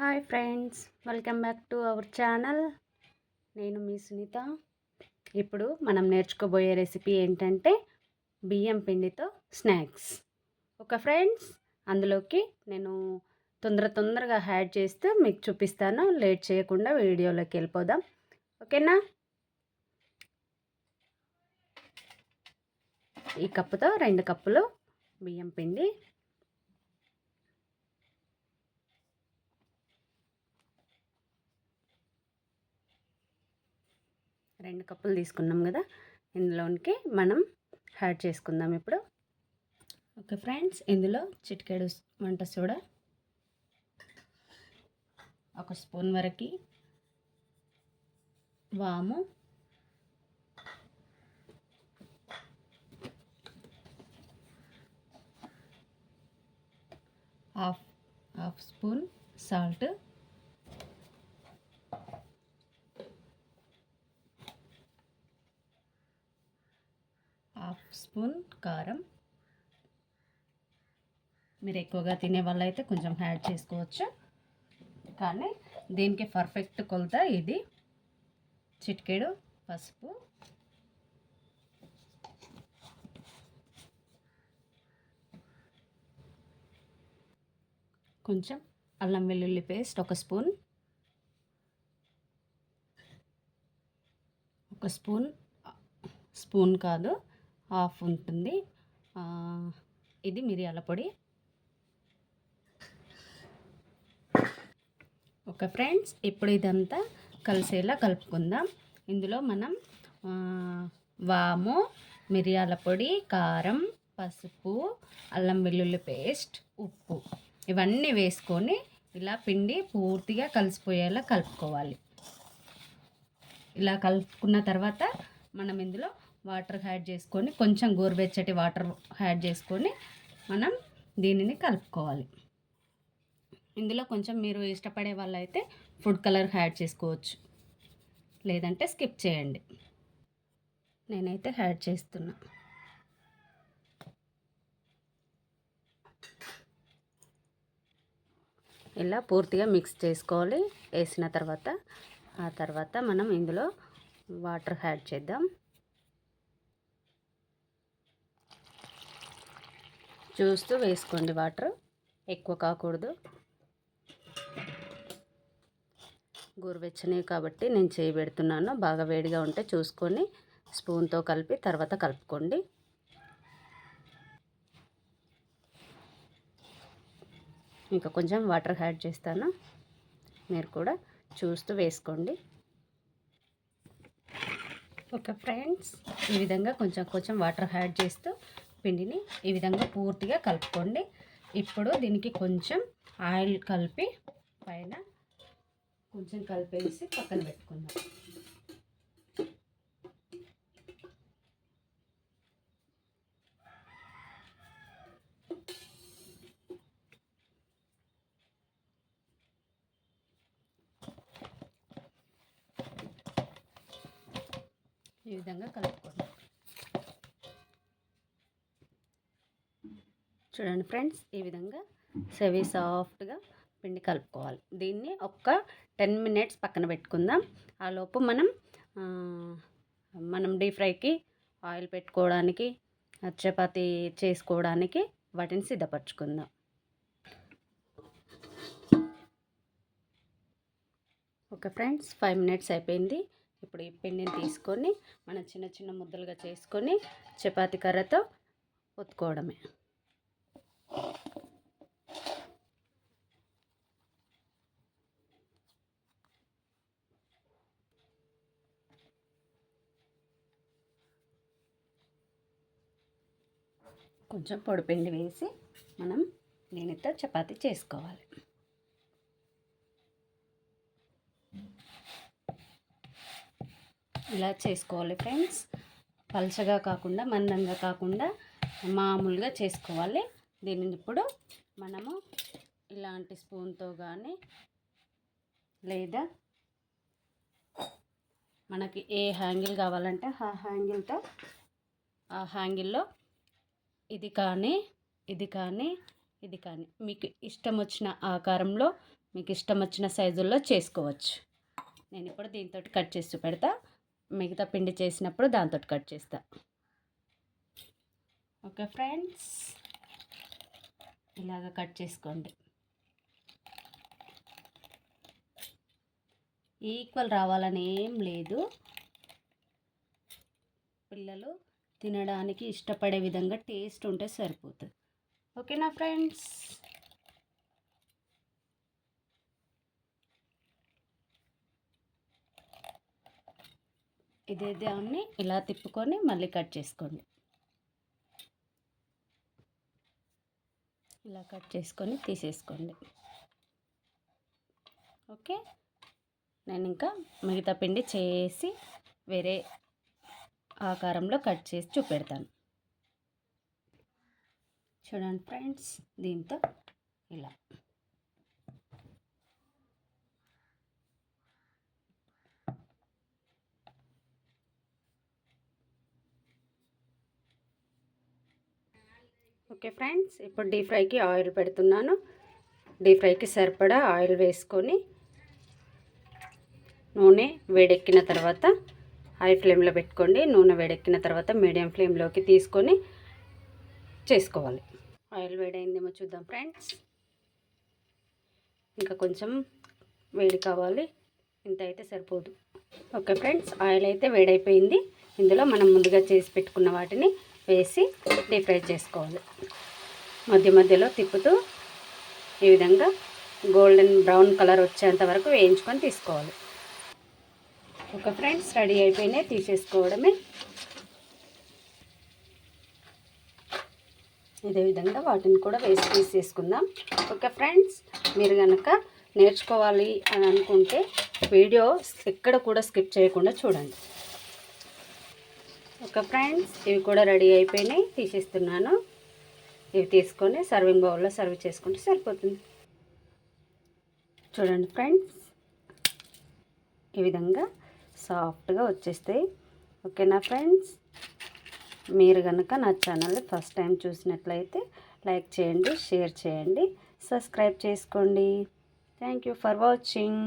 Hi friends welcome back to our channel. నేను మీ సునీత. ఇప్పుడు మనం నేర్చుకోబోయే రెసిపీ ఏంటంటే బియ్యం పిండితో స్నాక్స్. ఒక ఫ్రెండ్స్ అందులోకి నేను తొందర తొందరగా యాడ్ చేస్తూ మీకు చూపిస్తాను. లేట్ చేయకుండా వీడియోలోకి వెళ్ళిపోదాం. ఓకేనా? ఈ కప్పుతో రెండు కప్పులు బియ్యం పిండి రెండు కప్పులు తీసుకున్నాం కదా ఇందులోనికి మనం యాడ్ చేసుకుందాం ఇప్పుడు. ఓకే ఫ్రెండ్స్ ఇందులో చిటికెడు వంట సోడా ఒక స్పూన్ వరకు వాము half half spoon salt half spoon కారం మీరు ఎక్కువగా తినే వాళ్ళు అయితే కొంచెం యాడ్ చేసుకోవచ్చు. కానీ దీనికి పర్ఫెక్ట్ కొలత ఇది. చిటికెడు పసుపు. కొంచెం అల్లం వెల్లుల్లి పేస్ట్ ఒక స్పూన్. ఒక స్పూన్ స్పూన్ కాదు. హాఫ్ ఉంటుంది. ఇది మిరియాల పొడి. ఓకే ఫ్రెండ్స్ ఇప్పుడు ఇదంతా కలిసేలా కలుపుకుందాం. ఇందులో మనం వాము మిరియాల పొడి కారం పసుపు అల్లం వెల్లుల్లి పేస్ట్ ఉప్పు ఇవన్నీ వేసుకొని ఇలా పిండి పూర్తిగా కలిసిపోయేలా కలుపుకోవాలి. ఇలా కలుపుకున్న తర్వాత మనం ఇందులో వాటర్ యాడ్ చేసుకొని కొంచెం గోరువెచ్చటి వాటర్ యాడ్ చేసుకొని మనం దీనిని కలుపుకోవాలి. ఇందులో కొంచెం మీరు ఇష్టపడే వాళ్ళైతే ఫుడ్ కలర్ యాడ్ చేసుకోవచ్చు. లేదంటే స్కిప్ చేయండి. నేనైతే యాడ్ చేస్తున్నా. ఇలా పూర్తిగా మిక్స్ చేసుకోవాలి. వేసిన తర్వాత ఆ తర్వాత మనం ఇందులో వాటర్ యాడ్ చేద్దాం. చూస్తూ వేసుకోండి వాటర్. ఎక్కువ కాకూడదు. గోరువెచ్చనివి కాబట్టి నేను చేయి పెడుతున్నాను. బాగా వేడిగా ఉంటే చూసుకొని స్పూన్తో కలిపి తర్వాత కలుపుకోండి. ఇంకా కొంచెం వాటర్ యాడ్ చేస్తాను. మీరు కూడా చూస్తూ వేసుకోండి. ఓకే ఫ్రెండ్స్ ఈ విధంగా కొంచెం కొంచెం వాటర్ యాడ్ చేస్తూ పిండిని ఈ విధంగా పూర్తిగా కలుపుకోండి. ఇప్పుడు దీనికి కొంచెం ఆయిల్ కలిపి పైన కొంచెం కలిపేసి పక్కన పెట్టుకుందాం. ఈ విధంగా కలుపుకోండి చూడండి ఫ్రెండ్స్ ఈ విధంగా సెవీ సాఫ్ట్గా పిండి కలుపుకోవాలి. దీన్ని ఒక్క టెన్ మినిట్స్ పక్కన పెట్టుకుందాం. ఆ లోపు మనం మనం డీప్ ఫ్రైకి ఆయిల్ పెట్టుకోవడానికి చపాతి చేసుకోవడానికి వాటిని సిద్ధపరచుకుందాం. ఓకే ఫ్రెండ్స్ ఫైవ్ మినిట్స్ అయిపోయింది. ఇప్పుడు ఈ పిండిని తీసుకొని మనం చిన్న చిన్న ముద్దలుగా చేసుకొని చపాతి కర్రతో ఒత్తుకోవడమే. కొంచెం పొడిపిండి వేసి మనం దీనితో చపాతి చేసుకోవాలి. ఇలా చేసుకోవాలి ఫ్రెండ్స్. పలచగా కాకుండా మందంగా కాకుండా మామూలుగా చేసుకోవాలి. దీనిని ఇప్పుడు మనము ఇలాంటి స్పూన్తో కానీ లేదా మనకి ఏ హ్యాంగిల్ కావాలంటే ఆ హ్యాంగిల్తో ఆ హ్యాంగిల్లో ఇది కానీ ఇది కానీ ఇది కానీ. మీకు ఇష్టం వచ్చిన ఆకారంలో మీకు ఇష్టం వచ్చిన సైజుల్లో చేసుకోవచ్చు. నేను ఇప్పుడు దీంతో కట్ చేసి పెడతా మిగతా పిండి చేసినప్పుడు దాంతో కట్ చేస్తా. Okay friends. ఇలాగ కట్ చేసుకోండి. ఈక్వల్ రావాలని ఏం లేదు. పిల్లలు తినడానికి ఇష్టపడే విధంగా టేస్ట్ ఉంటే సరిపోతుంది. ఓకేనా ఫ్రెండ్స్? ఇదే దాన్ని ఇలా తిప్పుకొని మళ్ళీ కట్ చేసుకోండి. ఇలా కట్ చేసుకొని తీసేసుకోండి. ఓకే? నేను ఇంకా మిగతా పిండి చేసి వేరే ఆకారంలో కట్ చేసి చూపెడతాను. చూడండి ఫ్రెండ్స్ దీంతో ఇలా. ఓకే ఫ్రెండ్స్ ఇప్పుడు డీప్ ఫ్రైకి ఆయిల్ పెడుతున్నాను. డీప్ ఫ్రైకి సరిపడా ఆయిల్ వేసుకొని నూనె వేడెక్కిన తర్వాత హై ఫ్లేమ్లో పెట్టుకోండి. నూనె వేడెక్కిన తర్వాత మీడియం ఫ్లేమ్లోకి తీసుకొని చేసుకోవాలి. ఆయిల్ వేడైందేమో చూద్దాం ఫ్రెండ్స్. ఇంకా కొంచెం వేడి కావాలి. ఇంత అయితే సరిపోదు. ఓకే ఫ్రెండ్స్ ఆయిల్ అయితే వేడైపోయింది. ఇందులో మనం ముందుగా చేసి పెట్టుకున్న వాటిని వేసి డీప్ ఫ్రై చేసుకోవాలి. మధ్య మధ్యలో తిప్పుతూ ఈ విధంగా గోల్డెన్ బ్రౌన్ కలర్ వచ్చేంత వరకు వేయించుకొని తీసుకోవాలి. ఒక ఫ్రెండ్స్ రెడీ అయిపోయినాయి తీసేసుకోవడమే. ఇదే విధంగా వాటిని కూడా వేసి తీసేసుకుందాం. ఓకే ఫ్రెండ్స్ మీరు కనుక నేర్చుకోవాలి అని అనుకుంటే వీడియో ఎక్కడ కూడా స్కిప్ చేయకుండా చూడండి. ఒక ఫ్రెండ్స్ ఇవి కూడా రెడీ అయిపోయినాయి తీసేస్తున్నాను. ఇవి తీసుకొని సర్వింగ్ బౌల్లో సర్వ్ చేసుకుంటే సరిపోతుంది. చూడండి ఫ్రెండ్స్ ఈ విధంగా సాఫ్ట్గా వచ్చేస్తాయి ఓకేనా ఫ్రెండ్స్? మీరు కనుక నా ఛానల్ ఫస్ట్ టైం చూసినట్లయితే లైక్ చేయండి షేర్ చేయండి సబ్స్క్రైబ్ చేసుకోండి. Thank you for watching.